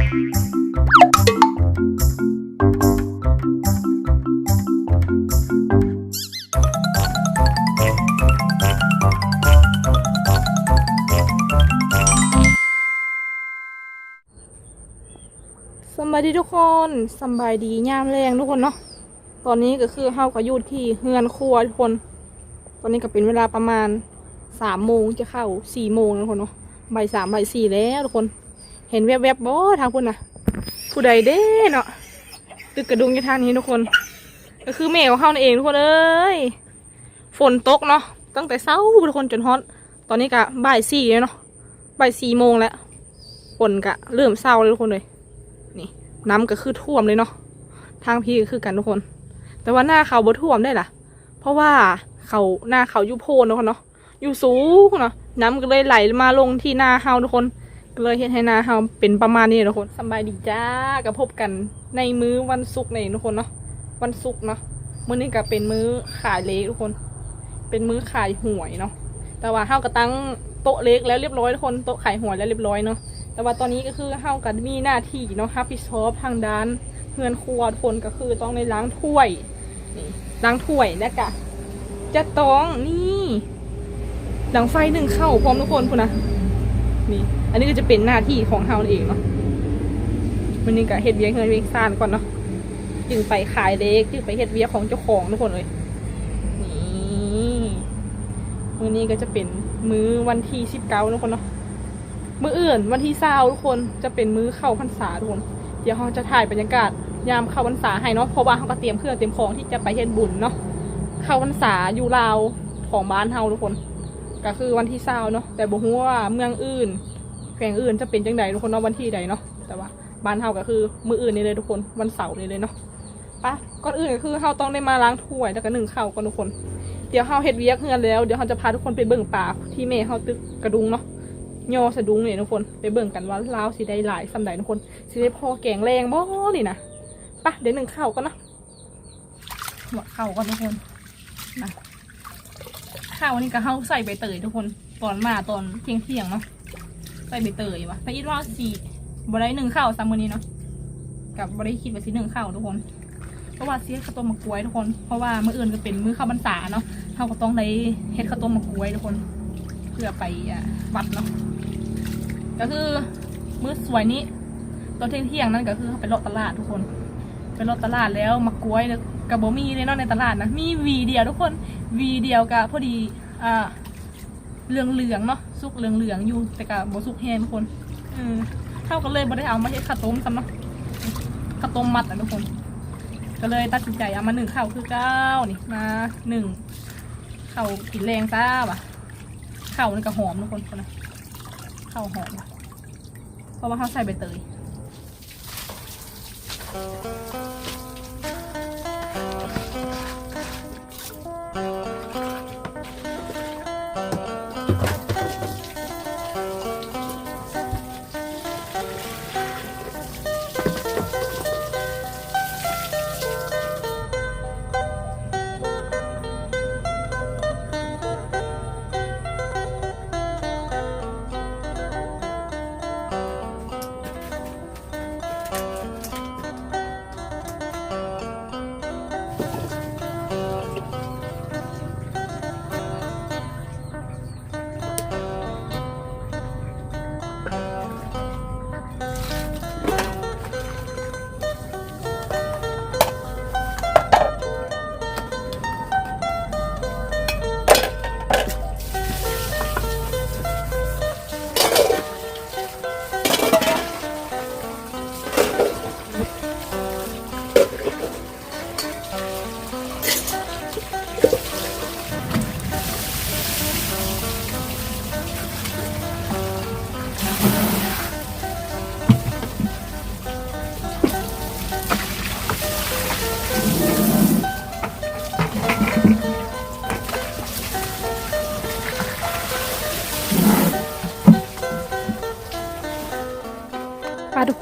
สบายดีทุกคนสบายดีย่ามแรงทุกคนเนาะ ตอนนี้ก็คือเฮาก็อยู่ที่เฮือนครัวทุกคน ตอนนี้ก็เป็นเวลาประมาณสามโมงจะเข้าสี่โมงแล้วทุกคนเนาะบ่ายสามบ่ายสี่แล้วทุกคน เห็นแวบๆบ่ทางคุณนะผู้ใดเด้เนาะตึกกระดุงยู่ทางนี้ทุกคน ก็คือแมวเข้านั่นเองทุกคนเอ้ยฝนตกเนาะตั้งแต่เช้าทุกคนจนฮอตตอนนี้ก็บ่ายสี่แล้วเนาะบ่ายสี่โมงแล้วฝนก็เริ่มเศร้าเลยทุกคนเลยนี่น้ำก็คือท่วมเลยเนาะทางพี่ก็คือกันทุกคน แต่ว่าหน้าเขาบ่ท่วมได้ล่ะ เพราะว่าเขาหน้าเขาอยู่โพนทุกคนเนาะอยู่สูงเนาะน้ำก็เลยไหลมาลงที่หน้าเฮาทุกคน ก็เลยเห็นให้หน้าเฮาเป็นประมาณนี้ทุกคนสบายดีจ้ากับพบกันในมื้อวันศุกร์ในทุกคนเนาะวันศุกร์เนาะมื้อนี้ก็เป็นมื้อขายเล็กทุกคน เป็นมื้อขายหวยเนาะแต่ว่าเฮาก็ตั้งโต๊ะเล็กแล้วเรียบร้อยทุกคนโต๊ะขายหวยแล้วเรียบร้อยเนาะแต่ว่าตอนนี้ก็คือเฮากันมีหน้าที่เนาะรับผิดชอบทางด้านเฮือนครัวทุกคนก็คือต้องในล้างถ้วยนี่ล้างถ้วยแล้วก็จะต้องนี่ดังไฟหนึ่งเข้าพร้อมทุกคนคุณนะ นี่อันนี้ก็จะเป็นหน้าที่ของเฮาเองเนาะวันนี้ก็เฮ็ดเวียงเฮือนเวียงซานก่อนเนาะจึงไปขายเล็กจึงไปเฮ็ดเวียงของเจ้าของทุกคนเลยนี่มื้อนี้ก็จะเป็นมื้อวันที่สิบเก้าทุกคนเนาะมื้ออื่นวันที่เศร้าทุกคนจะเป็นมื้อเข้าพรรษาทุกคน เดี๋ยวเราจะถ่ายบรรยากาศยามเข้าพรรษาให้เนาะเพราะว่าเขาก็เตรียมเครื่องเตรียมของที่จะไปเฮ็ดบุญเนาะเข้าพรรษาอยู่ลาวของบ้านเฮาทุกคน ก็คือวันที่เศร้าเนาะแต่บ่ฮู้ว่าเมืองอื่นแขวงอื่นจะเป็นจังใดทุกคนเนาะวันที่ใดเนาะแต่ว่าบ้านเฮาก็คือมื้ออื่นนี่เลยทุกคนวันเสาร์นี่เลยเนาะปะก่อนอื่นก็คือเฮาต้องได้มาล้างถ้วยแล้วก็นึ่งข้าวก่อนทุกคน เดี๋ยวเฮาเฮ็ดเวียกเฮือนแล้วเดี๋ยวเฮาจะพาทุกคนไปเบิ่งป่าที่แม่เฮาตึกกระดุงเนาะยอสะดุ้งเนี่ยทุกคนไปเบิ่งกันว่าลาวสิได้หลายสำใดทุกคนสิได้พอแกงแรงบ่นี่นะปะเดี๋ยวหนึ่งข้าวกันนะหมดข้าวก่อนทุกคนนะ ข้าวนี่ก็เข้าใส่ใบเตยทุกคนตอนมาตอนเที่ยงเที่ยงเนาะใส่ใบเตยวะแต่อีกว่าสีบได้หนึ่งข้าวซ้ำมือนี้เนาะกับบได้คิดว่าสิหนึ่งข้าวทุกคนเพราะว่าเสียข้าวต้มมะกรวยทุกคน เพราะว่ามื้ออื่นก็เป็นมื้อข้าวบรรษาเนาะเราก็ต้องได้เฮ็ดข้าวต้มมะกรวยทุกคน เพื่อไปวัดเนาะก็คือมื้อสวยนี้ตอนเที่ยงเที่ยงนั่นก็คือเขาไปเลาะตลาดทุกคน ไปเลาะตลาดแล้วมากล้วยกับโบมีเลยเนาะในตลาดนะมีวีเดียวทุกคน วีเดียวกับพอดีอ่าเหลืองเหลืองๆเนาะสุกเหลืองเหลืองๆอยู่แต่กับโบสุกแห้งทุกคนเออเท่ากันเลยบ่ได้เอามาเฮ็ดข้าวต้มซ้ำเนาะข้าวต้มมัดนะทุกคน ก็เลยตัดสินใจเอามาหนึ่งข้าวคือเก้านี่มาหนึ่งข้าวกินแรงจ้าว่ะข้าวนี่ก็หอมทุกคนคนนะข้าวหอมอะเพราะว่าเขาใส่ใบเตยพา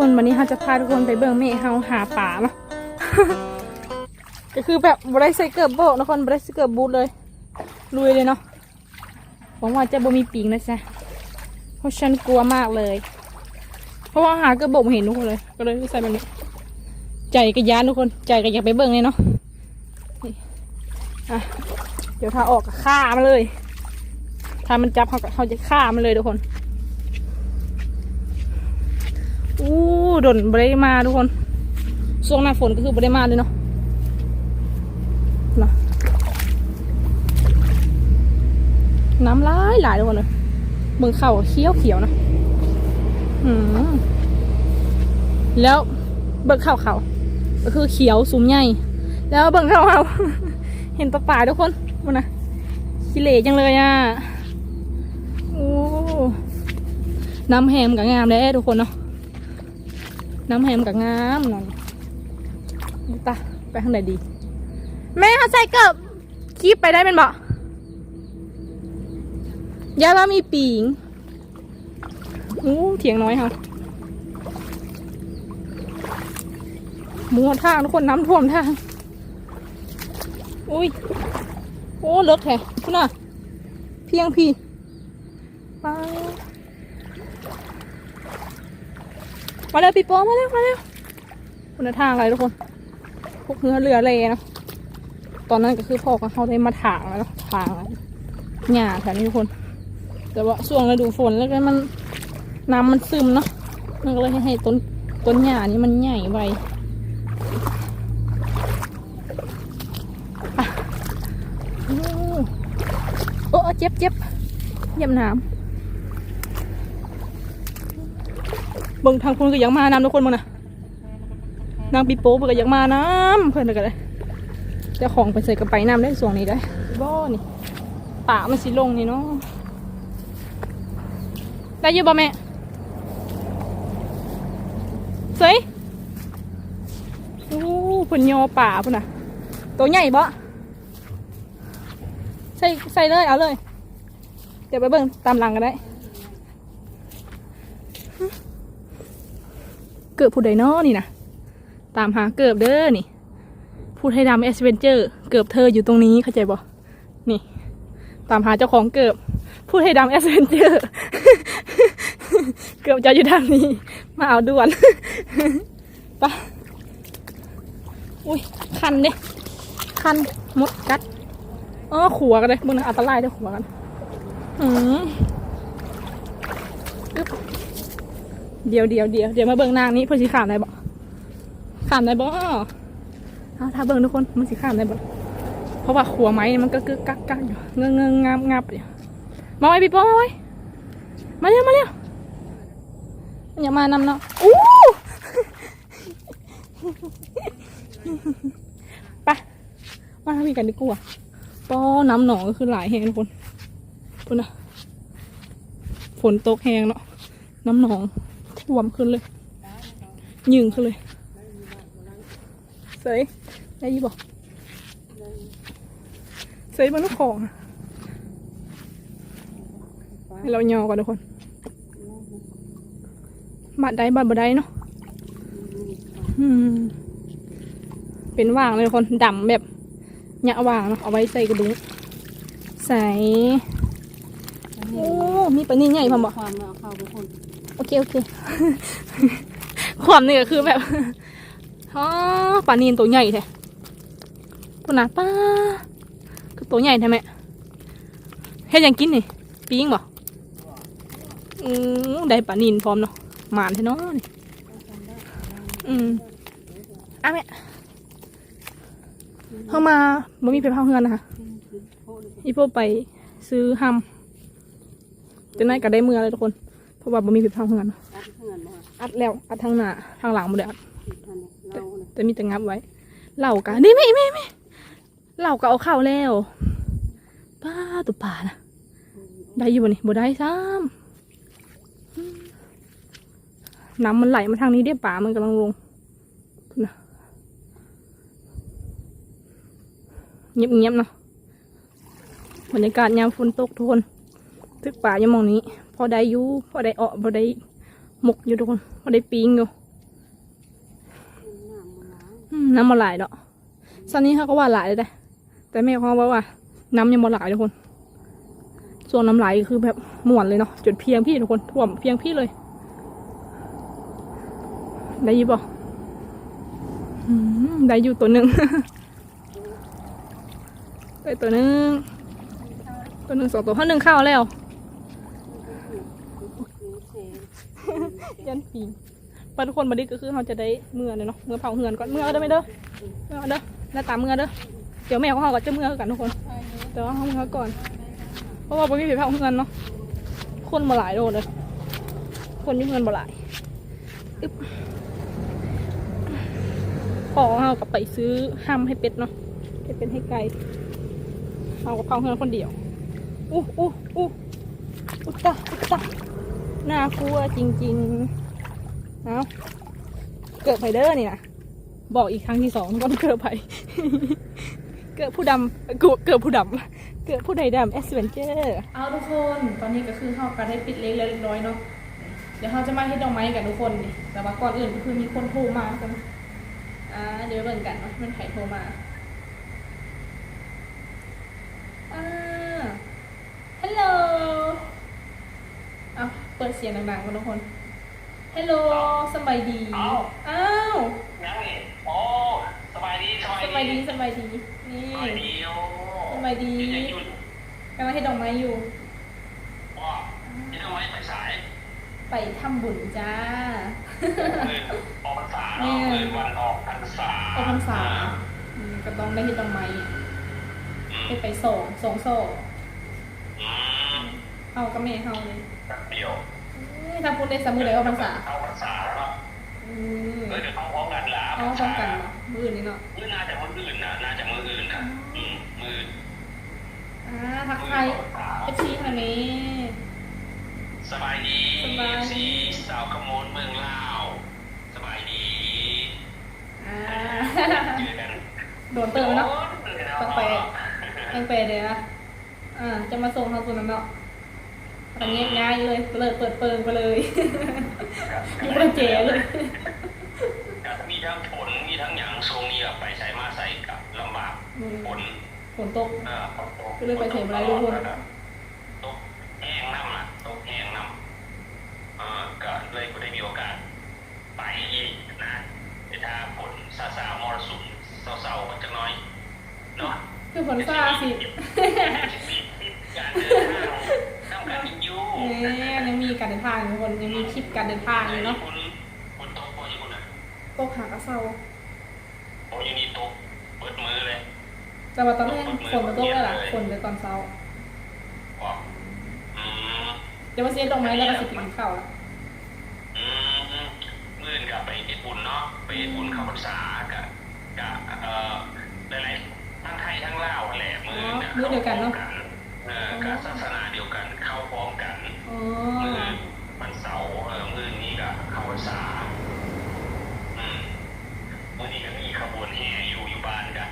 คนวันนี้เราจะพาทุกคนไปเบิ่งแม่เฮาหาป่าเนาะก็คือแบบบริส่เกิร์โบกนะคนบริส่เกิร์บูทเลยลุยเลยเนาะหวังว่าจะบ่มีปีกนะจ๊ะเพราะฉันกลัวมากเลย เพราะว่าหาเกระบอกเห็นทุกคนเลย ก็เลยใส่แบบนี้ ใจกระยานทุกคนใจก็อยากไปเบิ่งเลยเนาะอะเดี๋ยวถ้าออกก็ฆ่ามันเลย ถ้ามันจับเขาเขาจะฆ่ามันเลยทุกคน อู้ ดนบริมาทุกคนช่วงหน้าฝนก็คือบริมาเลยเนาะนะน้ำร้ายหลายทุกคนเลยเบิ่งเข่าเขียวเขียวนะอืมแล้วเบิ่งเข่าเขาก็คือเขียวสูงใหญ่แล้วเบิ่งเข่าเขาเห็นปลาป่าทุกคนมันนะขี้เหร่จังเลยอะโอ้น้ำแฮมกับงามเลยทุกคนเนาะ น้ำแฮมกับงามนั่นนี่ตาไปข้างไหนดี แม่เขาใส่เกิบคีบไปได้เป็นบ่ยาว่ามีปีงอู้เถียงน้อยค่ะมัวทางทุกคนน้ำท่วมทาง อุ้ย โอ้เลิกแท้คุณน่ะ เพียงพี่ไป มาเร็วปีโป้มาเร็วมาเร็วคุณทางอะไรทุกคน พวกเรือเรือเลยนะตอนนั้นก็คือพ่อกับเขาได้มาถางแล้วเนาะถางหญ้าแถวนี้ทุกคน แต่ว่าช่วงฤดูฝนแล้วก็มันน้ำมันซึมเนาะมันก็เลยให้ต้นต้นหญ้านี้มันใหญ่ไวอะโอ้โอ้เจ็บเจ็บเยี่ยมน้ำ เบิ่งทางคุณก็ยังมาน้ำทุกคนมั้งนะนางปีโป้เพิ่นก็ยังมาน้ำเพื่อนก็เลยจ้าของไปใส่กระไปน้ำได้ส่วงนี้ได้บ่นี่ป่ามันสิลงนี่เนาะได้อยูบ่แม่เสยโอ้เพิ่นยอป่าพุ่นน่ะ ตัวใหญ่บ่ใส่ใส่เลยเอาเลย เดี๋ยวไปเบิ่งตามหลังกันได้ เกิดผู้ใดนาะนี่นะตามหาเกิบเด้อนี่พูดให้ดำเอสเวนเจอร์เกิบเธออยู่ตรงนี้เข้าใจบ่นี่ ตามหาเจ้าของเกิบพูดให้ดำเอสเวนเจอร์เกือบจะอยู่ทางนี้ มาเอาด่วนไปะอุ้ยคันเด้คันมดกัดอ๋อขัวกันเลยมึงนะอันตรายเด้อขัวกันอืมอึ๊บ เดี๋ยวเดี๋ยวเดี๋ยวเดี๋ยวมาเบิ่งนางนี้เพื่อสิขามได้บ่ขามได้บ่เอาถ้าเบิ่งทุกคนมันสิขามได้บ่เพราะว่าขัวไม้มันก็กึกกักกักอยู่เงงเงงงับงับอยู่มาไว้พี่ป้มาไว้มาเร็วมาเร็วอย่ามานำเนาะอู้ไปมาทำอีกันดีกว่าป้อน้ำหนองก็คือหลายแหงทุกคนพุ่นนะฝนตกแหงเนาะน้ำหนอง ท่วมขึ้นเลยยิงขึ้นเลยเสยได้ยี่บอกเสยมันลูกของให้เรายอก่อนทุกคนบัดได้บัดบ่ได้เนาะเป็นว่างเลยทุกคนดำแบบหยะว่างเนาะเอาไว้ใส่กระดุงใส่โอ้มีปลานิ่ใหญ่พอบอกความเอาเข้าทุกคน โอเค โอเค ความนี่ก็คือแบบอ๋อปลานีนตัวใหญ่แท้ปุ่นะป้าคือตัวใหญ่แท้แม่เฮ็ดยังกินนี่ปิ้งบ่อืมได้ปลานีนพร้อมเนาะหมานแท้เนาะนี่อืมอะแม่เข้ามาบ่มีไปเผาเฮือนนะคะอีพวกไปซื้อฮัมจะนั่นก็ได้เมื่อเลยทุกคน ราะว่าบ่มีไปเผาเฮือนเนาะตัดเพื่อนมาอัดแล้วอัดทางหน้าทางหลังหมดเลยอัดทันเราเนี่ยแต่มีแต่งับไว้เหล่ากะนี่ไม่ไม่ไม่เหล่าก็เอาเข้าแล้วป้าตัวป่านะได้อยู่บ่นี่บ่ได้ซ้ำอืมน้ำมันไหลมาทางนี้เด้ป่ามันกำลังลงนะเงียบเงียบๆเนาะบรรยากาศยามฝนตกทุกคนทึกป่ายังมองนี้ พอได้อยู่พอได้เออพอได้หมกอยู่ทุกคนพอได้ปิงอยู่น้ำมันหลายเนาะซันนี้เขาก็ว่าหลายเลยแต่แต่แม่เขาบอกว่า น้ำยังบ่หลายทุกคน ส่วนน้ำไหลคือแบบม่วนเลยเนาะจุดเพียงพี่ทุกคนท่วมเพียงพี่เลย ได้ยี่บ่อืมได้อยู่ตัวหนึ่งได้ตัวหนึ่งตัวหนึ่งสองตัวเขาหนึ่งข้าวแล้ว ยันปีปทุกคนบัดนี้ก็คือเราจะได้เมื่อเนาะเมื่อเผาเหือนก่อนเมื่อเอาเด้อไม่เด้อเมื่อเด้อหน้าตาเมื่อเด้อเดี๋ยวแม่ของเขาก็จะเมื่อคือกันทุกคนแต่ว่าเขาเมื่อก่อน เพราะว่าบ่มีไผเผาเหือนเนาะคนมาหลายโดดเลยคนยุ่งเงินบ่หลายอึ๊บพอเขาก็ไปซื้อห้ามให้เป็ดเนาะให้เป็ดให้ไก่เอากับเผาเหือนคนเดียวอู้อู้อู้อุตตะอุตตะ น่ากลัวจริงๆเอาเกิดไผเดอร์นี่นะบอกอีกครั้งที่สองว่าเกิดไผเกิดผู้ดำกูเกิดผู้ดำเกิดผู้ใดดำแอสเวนเจอร์เอาทุกคนตอนนี้ก็คือเข้ากันได้ปิดเล็กเล็กน้อยเนาะเดี๋ยวเราจะมาเฮ็ดดอกไม้กันทุกคนแต่ว่าก่อนอื่นก็คือมีคนโทรมากันอ่าเดี๋ยวเบิ่งกันเนาะมันไผโทรมา อ่า ฮัลโหล เอาเปิ ดเสียงดังๆกันทุกคนฮัลโหลสบายดี อ้าว อ้าวยังนี่โอ้สบายดีสบายสดีบายดีสบายดี นี่สบายดีโอ้สบายดียังหยุดกำลังให้ดอกไม้อยู่ ว่ายังทำไมไปสายไปทำบุญจ้าเงินออกพรรษาเนาะเงินวันออกพรรษาออกพรรษาอืมก็ต้องได้เฮ็ดดอกไม้อืมไปไปส่งส่งโซ่อืมเฮากับแม่เฮาเลย แป๊บเดียว เอ้ยถ้าพูดได้สมุดได้ออกพรรษาเข้าพรรษาแล้วเนาะอืมเออเดี๋ยวต้องพร้อมกันละเอาพร้อมกันเนาะมืออื่นนี่เนาะนี่น่าจะมืออื่นนะน่าจะมืออื่นนะอืมมืออ่าทักทาย FC ค่ะแม่สบายดีสบายดีสีสาวขโมนเมืองลาวสบายดีอ่าเจอกันโดนเติมเนาะต้ต้อองงไปไปยังเปรเลยนะอ่าจะมาส่งทางตัวนั้นเนาะ อันนี้ง่ายเลยเปิดเปิดเปิงไปเลยอยู่ประเจเลยมีทั้งฝนมีทั้งหยางทรงนี่แบบไปใส่มาใส่กับลำบากอืมฝนฝนตกเอ่อฝนตก็เลยไปใส่บ่ได้เลยคุณตกแห้งน้ำอะตกแห้งน้ำเออก็เลยก็ได้มีโอกาส ไปอีกนะแต่ถ้าฝนซาซามรสุมเศร้าๆก็จะน้อยเนาะคือฝนซาสิ การเดินทางอยู่เนาะคุณคุณโต๊ะพออยู่คุณอะตกหากระเซาโอ้ยนี่โต๊ะเปิดมือเลย แต่ว่าตอนแรกฝนมันตกแล้วล่ะฝนเลยตอนเช้าบอกอืมเดี๋ยวมาเสียดอกไม้แล้วก็สิกินข้าวละอืมอืมมื่นกับไปเอ็ดบุญเนาะไปเอ็ดบุญเข้าพรรษากับกับเอ่อหลายๆทั้งไทยทั้งลาวแหละมือเนี่ยเออกับศาสนาเดียวกันเข้าพร้อมกันอ๋อ มือวันเสาร์เออมือนี้กับเข้าพรรษาอืมมือนี้ก็มีขบวนแห่อยู่อยู่บ้านกัน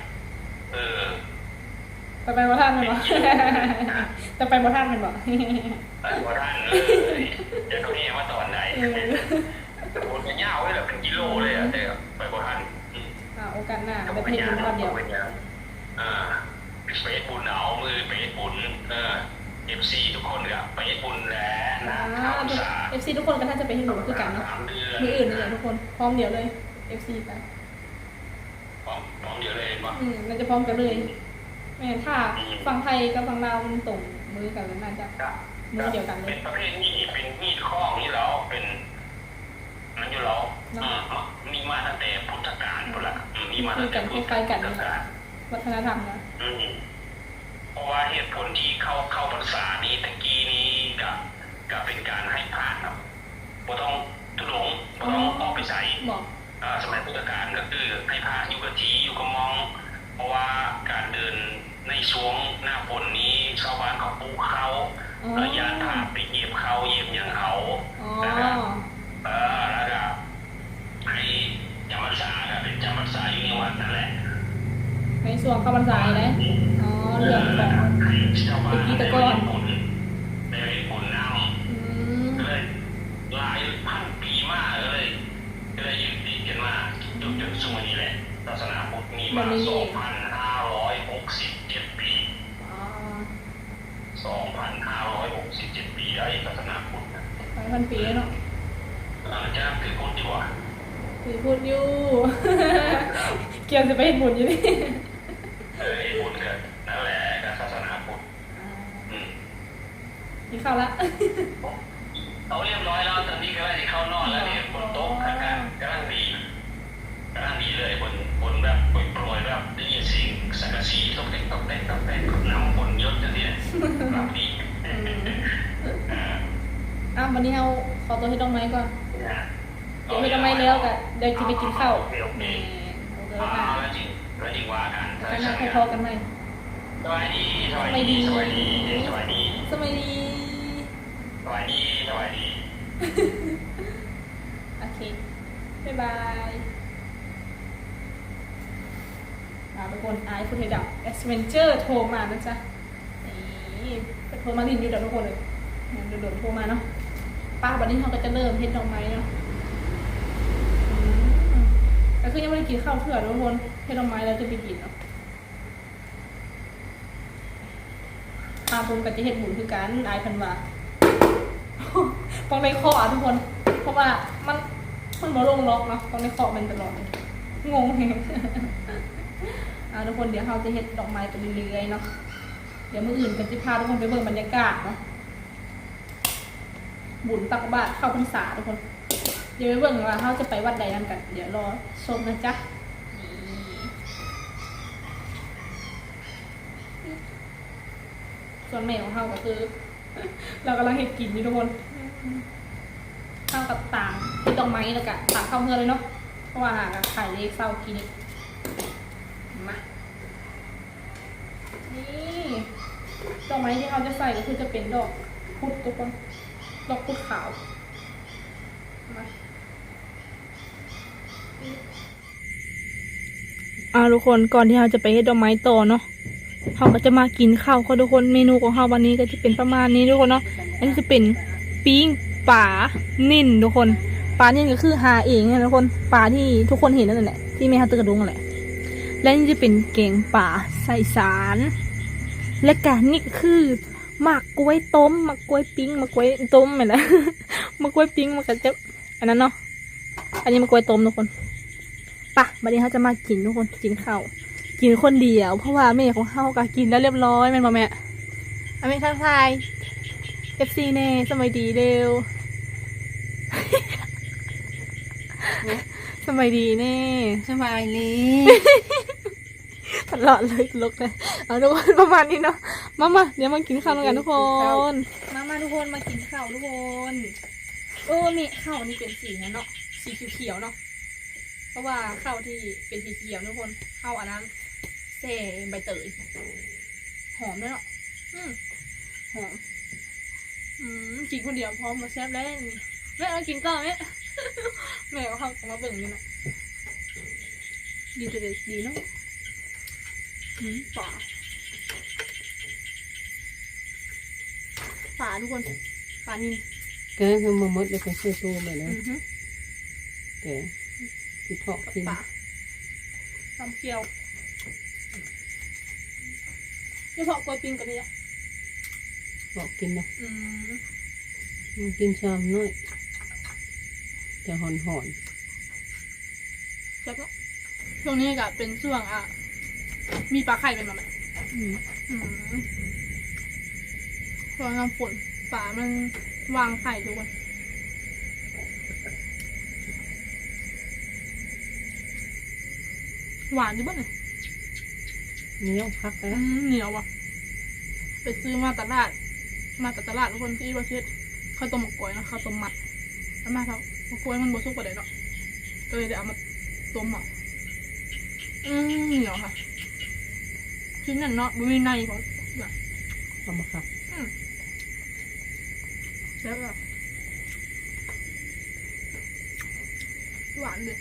เออ ไปไปบ่ท่านมันบ่จะไปบ่ท่านมันบ่ไปว่าท่านเลยเดี๋ยวเขาแห่ว่าตอนไหนเออแต่โหมันยาวเลยแหละเป็นกิโลเลยอะแต่ไปบ่ทันอืมอ่าโอกาสหน้าก็ไปบ่เพเป็นจหยังบุญรอบเดียวบ่เป็นหยังอ่าไปเฟซบุญเอามือไปเฮ็ดบุญเออ FC ทุกคนก็ไปเฮ็ดบุญแหละนะอ่าเข้าพรรษาเอฟซีทุกคนก็น่าจะไปให้หนูคือกันเนาะสามเดือนมืออื่นนี่แหละทุกคน พร้อมเดี๋ยวเลยเอฟซีไปพร้อมพร้อมเดี๋ยวเลยบ่อืมน่าจะพร้อมกันเลย แม่ถ้าฝั่งไทยกับฝั่งลาวมันตรงมือกันแล้วน่าจะก็มือเดียวกันเลเป็ยนประเภทนี้เป็นมีดข้องนี่แล้วเป็น มันอยู่แล้วเนาะอืมมีมาตั้งแต่พุทธกาลพุ่นละอืมมีมาตั้งแต่คือกันคล้ายๆกันพุทธกาลวัฒนธรรมนะอืมเพราะว่าเหตุผลที่เข้าเข้าพรรษานี้ตะกี้นี้กับกับเป็นการให้ผ่านครับบ่ต้องทุดงบ่ต้องออกไปใส่บอกอ่าสมัยพุทธกาลก็คือให้ผ่านอยู่กับทีอยู่กับมอง เพราะว่าการเดิน ในช่วงหน้าฝนนี้ชาวบ้านเขาปลูกเขาอ๋อแล้วยานผ่านไปเหยียบเขาเหยียบอย่างเขาอ๋อนะครับเออแล้วก็ให้จำพรรษาก็เป็นจำพรรษาอยู่ในวัดนั่นแหละ ในส่วนเข้าพรรษาเลยอ๋อเรื่องของให้ชาวบ้านตะกี้ตะกอนได้บุญได้บุญนำอืมก็เลยหลายพันปีมากเลยก็เลยยืนติดกันมาจนจนสุวรรนี้แหละศาสนาพุทธมีมา2,567ปี อ๋อ 2,567 ปีได้ศาสนา พุทธนะหลายพันปีแล้วเนาะเออจะนับถือพุทธดีกว่าพคือพูดอยู่ เกี่ยวจะไปเห็นบุญอยู่นี่เออไอ้บุญก็นั่นแหละก็ศาสนาพุทธอืมนี่เข้าละเอาเรียบร้อยแล้วตอนนี้ก็ได้เข้านอนแล้วเนี่ยบนโต๊ะข้างๆกำลังดีกำลังดีเลยบนบนแบบโปรยๆแบบได้ยินเสียงสังกะสีตกเต้นตกเต้นตกเต้นน้ำบนยศจังเนี่ยแบบดีเออ อ้าววันนี้เอาขอตัวให้ดอกไม้ก่อนนะเดี๋ยวให้ดอกไม้แล้วกันเดี๋ยวจะไปกินข้าวโอเคโอเคนี่โอเคอ่าค่ะแล้วจริงแล้วจริงว่ากันกันนะพอๆกันไหมสวัสดีสวัสดีสวัสดีสวัสดีสมัยดีสวัสดีสวัสดีโอเคบ๊ายบายมาทุกคนไอซ์คุณเฮดับเอสเวนเจอร์โทรมานะจ๊ะนี่ก็โทรมาลินอยู่เดี๋ยวทุกคนเลยเดี๋ยวโดนโทรมาเนาะ ป้าวันนี้เขาก็จะเริ่มเฮ็ดดอกไม้เนาะอืมก็คือยังไม่ได้กินข้าวเผื่อทุกคนเฮ็ดดอกไม้แล้วจะไปกินเนาะป้าผมกับจะเฮ็ดหมุนคือกันอายพันวาต้องในข้ออะทุกคน เพราะว่ามันมันบ่ลงล็อกเนาะต้องในข้อมันตลอดงงแฮงอ่าทุกคนเดี๋ยวเราจะเฮ็ดดอกไม้ไปเรื่อยๆเนาะเดี๋ยวมืออื่นกันจะพาทุกคนไปเบิ่งบรรยากาศเนาะ บุญตักบาตรเข้าพรรษาทุกคน เดี๋ยวไปเบิ่งว่าเขาจะไปวัดใดนั่นกัน เดี๋ยวรอชมนะจ๊ะส่วนแม่ของเขาก็คือ เรากำลังเห็ดกินอยู่ทุกคนข้าวกับต่างเห็ดดอกไม้แล้วก็ต่างเข้าเมื่อเลยเนาะเพราะว่าหากับไข่เล็กเศร้ากินอีกมานี่ดอกไม้ที่เขาจะใส่ก็คือจะเป็นดอกพุดทุกคน ดอกพุดขาวมาอ่าทุกคนก่อนที่เราจะไปเฮ็ดดอกไม้ต่อเนาะเราก็จะมากินข้าวค่ะทุกคนเมนูของเราวันนี้ก็จะเป็นประมาณนี้ทุกคนเนาะอันนี้จะเป็นปิ้งป่านิ่นทุกคนปลานิ่นก็คือหาเองนะทุกคนปลาที่ทุกคนเห็นนั่นแหละที่แม่ฮัตเตอร์กระดุงนั่นแหละและนี่จะเป็นแกงป่าใส่สาร และกานี่ก็คือหมั กกล้วยต้มหมักกล้วยปิ้งหมักกล้วยต้มเหมือนนะหมักกล้วยปิ้งมันก็จะอันนั้นเนาะอันนี้หมักกล้วยต้มทุกคนปะวันนี้เขาจะมากินทุกคนกินข้าวกินคนเดียว เพราะว่าแม่ของเขาก็กินแล้วเรียบร้อยแม่นบ่แม่อเมทักทายเอฟซีเน่สมัยดีเร็วสมัยดีเน่สบายเลยตลอดเลยตลกเลยเอาทุกคนประมาณนี้เนาะ มามาเดี๋ยวมากินข้าวกันทุกคน มามาทุกคนมากินข้าวทุกคนเออนี่ข้าวนี่เป็นสีนะเนาะสีเขียวๆเนาะเพราะว่าข้าวที่เป็นสีเขียวทุกคนข้าวอันนั้นเส่ใบเตยหอมด้วยเนาะอืมหอมอืมกินคนเดียวพร้อมมาแซ่บแล้วนี่แม่เอากินก่อนแม่แม่ก็เข้ามาเบิ่งนี่เนาะดีแต่เด็ดดีเนาะอืมป่า ป่าทุกคนป่านินแกทำมาหมดเลยก็ซื้อตัวไปแล้วอือฮึแกที่ทอกกินป่าทำเคี่ยวนี่พอกกล้วยปิ้งกันเนี่ยทอกกินนะอืมมันกินชามน้อยแต่หอนหอนแล้วก็ช่วงนี้ก็เป็นช่วงอะมีปลาไข่เป็นมาไหมๆอืม อืมช่วงน้ำฝนปลามันวางไข่ทุกคนหวานดิบ้างเนี่ยเหนี้ยวพักอืแล้วมเหนียวว่ะ ไปซื้อมาตลาด มาจากตลาดทุกคนที่ประเทศข้าวต้มหมกกล้วยนะข้าวต้มมัดแล้วมาครับหมกกล้วยมันบสุกกว่าเด็ดเนาะก็เลยเดี๋ยวเอามาต้มหมักอืมเหนียวค่ะชิ้นนั้นเนาะบะหมี่ในของแบบเอามาครับ อืมแล้วหวานเลย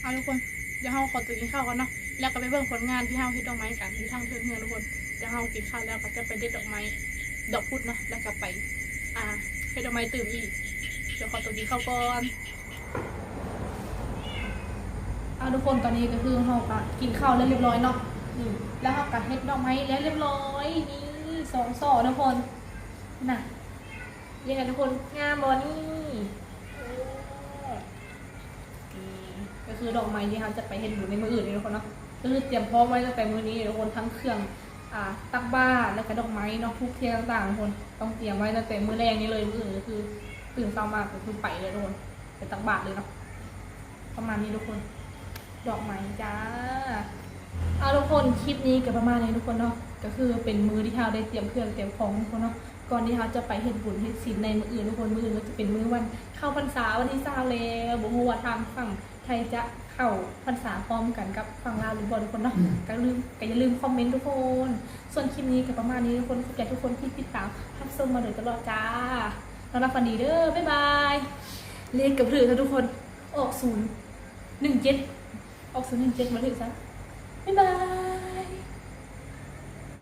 เอาทุกคน เดี๋ยวเราขอตัวกินข้าวกันเนาะ แล้วก็ไปเบิ่งผลงานที่เราเฮ็ดดอกไม้กันที่ทางเพื่อนเพื่อนทุกคน เดี๋ยวเรากินข้าวแล้วก็จะไปเด็ดดอกไม้ ดอกพุธเนาะ แล้วก็ไป อ่าเฮ็ดดอกไม้ตื่มอีก เดี๋ยวขอตัวกินข้าวก่อนเอาทุกคนตอนนี้ก็คือเราก็กินข้าวแล้วเรียบร้อยเนาะแล้วเราก็เฮ็ดดอกไม้แล้วเรียบร้อยนี่ สองสองทุกคนน่ะยังไงทุกคนงามบอนี่ก็คือดอกไม้ที่เราจะไปเห็นอยู่ในมืออื่นเลยทุกคนเนาะก็คือเตรียมพร้อมไว้ตั้งแต่มือนี้ทุกคนทั้งเครื่องอ่าตักบ้าแล้วก็ดอกไม้นอกทุกเทียนต่างๆทุกคนต้องเตรียมไว้ตั้งแต่มือแรกนี้เลยมืออื่นก็คือตื่นเช้ามากก็คือไปเลยทุกคนไปตักบาทเลยเนาะประมาณนี้ทุกคน ดอกไม้จ้าเอาทุกคนคลิปนี้ก็ประมาณนี้ทุกคนเนาะ ก็คือเป็นมือที่เราได้เตรียมเครื่องเตรียมของทุกคนเนาะก่อนที่เราจะไปเฮ็ดบุญเฮ็ดศีลในมืออื่นทุกคนมืออื่นก็จะเป็นมือวันเข้าพรรษาวันที่เช้าแล้วบ่ฮู้ว่าทางฝั่งไทยจะเข้าพรรษาพร้อมกันกับฝั่งลาวหรือบ่ทุกคนเนาะก็ลืมก็อย่าลืมคอมเมนต์ทุกคน ส่วนคลิปนี้ก็ประมาณนี้ทุกคนขอบใจทุกคนที่ติดตามรับชมมาโดยตลอดจ้านอนรับฝันดีเด้อบ๊ายบายเลขกับถือค่ะทุกคนออกศูนย์หนึ่งเจ็ดออกศูนย์หนึ่งเจ็ดมาถึงซะบ๊ายบาย